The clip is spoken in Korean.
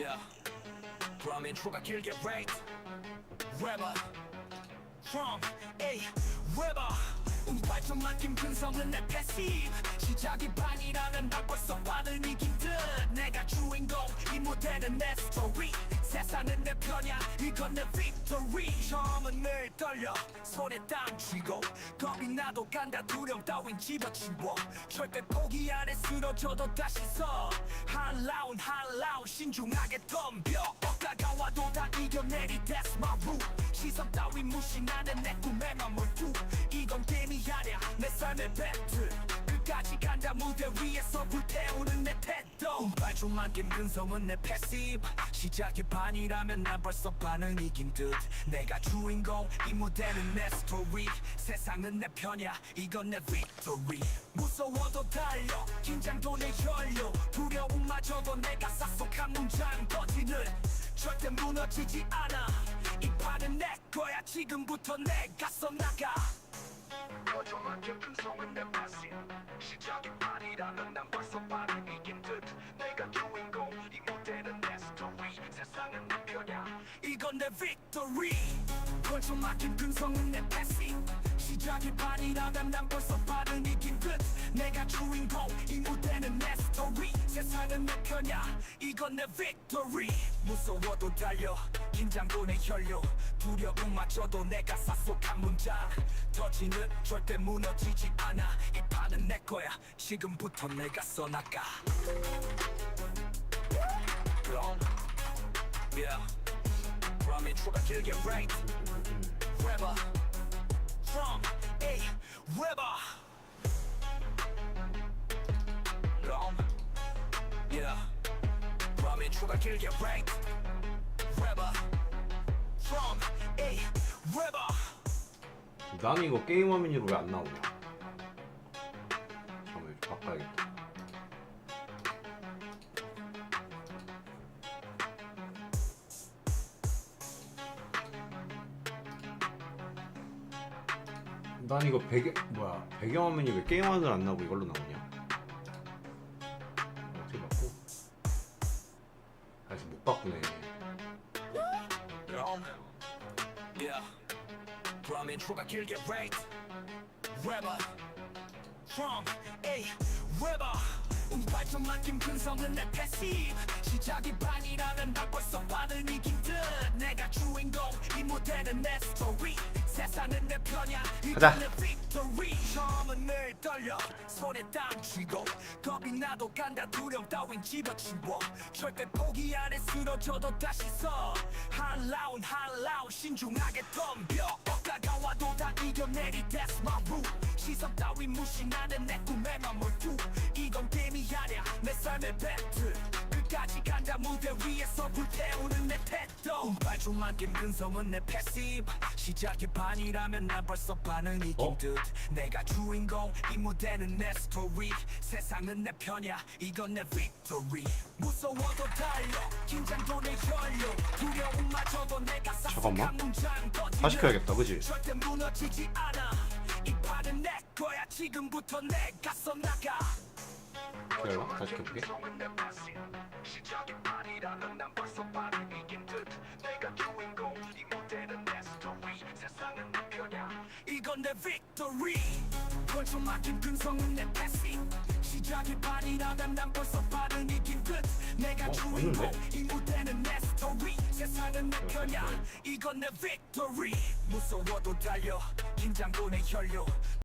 Yeah. 그럼 인트로가 길게 rate. Rapper. From A. Rapper. 운발좀 맡긴 근성은 내 패시브 시작이 반이라면 나 벌써 반을 이긴 듯 내가 주인공 이 무대는 내 스토리 세상은 내 편이야. 이건 내 victory. 처음은 늘 떨려. 손에 땀 쥐고 겁이 나도 간다. 두려움 따윈 집어치워. 절대 포기 안해. 쓰러져도 다시 서 한 라운 한 라운. 신중하게 덤벼. 억가가 와도 다 이겨내리. That's my rule. 시선 따윈 무시 나는 내 꿈에 맘을두. 이건 게임이 아니야. 내 삶의 배틀. 끝까지 간다. 무대 위에서 태도 발좀 안긴 근성은 내 패시브. 시작이 반이라면 난 벌써 반은 이긴 듯. 내가 주인공 이 무대는 내 스토리. 세상은 내 편이야 이건 내 victory. 무서워도 달려 긴장도 내 혈류 두려움마저도 내가 싹속한 문장 버티는. 절대 무너지지 않아. 이 판은 내 거야 지금부터 내가 써나가. 거저하게 근성은 내 패시 시작이 반이라면 난 벌써 반은 이긴 듯 건 내 victory. 벌써 막힌 근성은 내 패시 시작이 반이라면 난 벌써 반은 이긴 듯 내가 주인공 이 무대는 내 스토리 세상은 내 편이야 이건 내 victory. 무서워도 달려 긴장도 내 혈류 두려움마저도 내가 싹속한 문장 터지는 절대 무너지지 않아. 이 판은 내 거야. 지금부터 내가 써나가. Yeah 그럼 인트로가 길게 rate rapper from A rapper 그럼 yeah 그럼 인트로가 길게 rate rapper from A rapper 나는 이거 게임 화면으로 왜 안 나오냐? 잠깐만 좀 바꿔야겠다. 난 이거 배경 뭐야 배경 화면이 왜 게임 화면으로 안 나오고 이걸로 나오냐? 어떻게 바꿔? 아직 못 바꾸네. 좀 맡긴 근성은 내 패시브. 시작이 반이라면 나 벌써 반을 이긴 듯. 내가 주인공 이 무대는 내 스토리. 세상은 내 편이야 가자. 이건 내 victory. 처음은 늘 떨려 손에 땀 쥐고. 겁이 나도 간다 두려움 따윈 집어치워. 절대 포기 안해 쓰러져도 다시 서 한 라운 한 라운 신중하게 덤벼. 억가가 와도 다 이겨내리 That's my rule. 시선 따윈 무시 나는 내 꿈에 맘을두 아니야 내 삶의 배틀 끝까지 간다. 무대 위에서 불태우는 내 태도. 발좀 안긴 근성은 내 패시브. 시작이 반이라면 난 벌써 반은 이긴 어? 듯. 내가 주인공 이 무대는 내 스토리. 세상은 내 편이야. 이건 내 victory. 무서워도 달려. 긴장도 내 혈류 두려움마저도 내가 잠깐만. 다시 켜야겠다, 그지? 절대 무너지지 않아. 이 판은 내 거야. 지금부터 내가 써나가 기다려, 다시 켜볼게. 이건 내 victory. 벌써 막힌 근성은 내 패시 시작이 반이라면 난 벌써 반을 이긴 듯 내가 어, 주인공? 이 무대는 내 스토리 세상은 내 편이야. 이건 내 victory. 무서워도 달려. 긴장도 내 혈류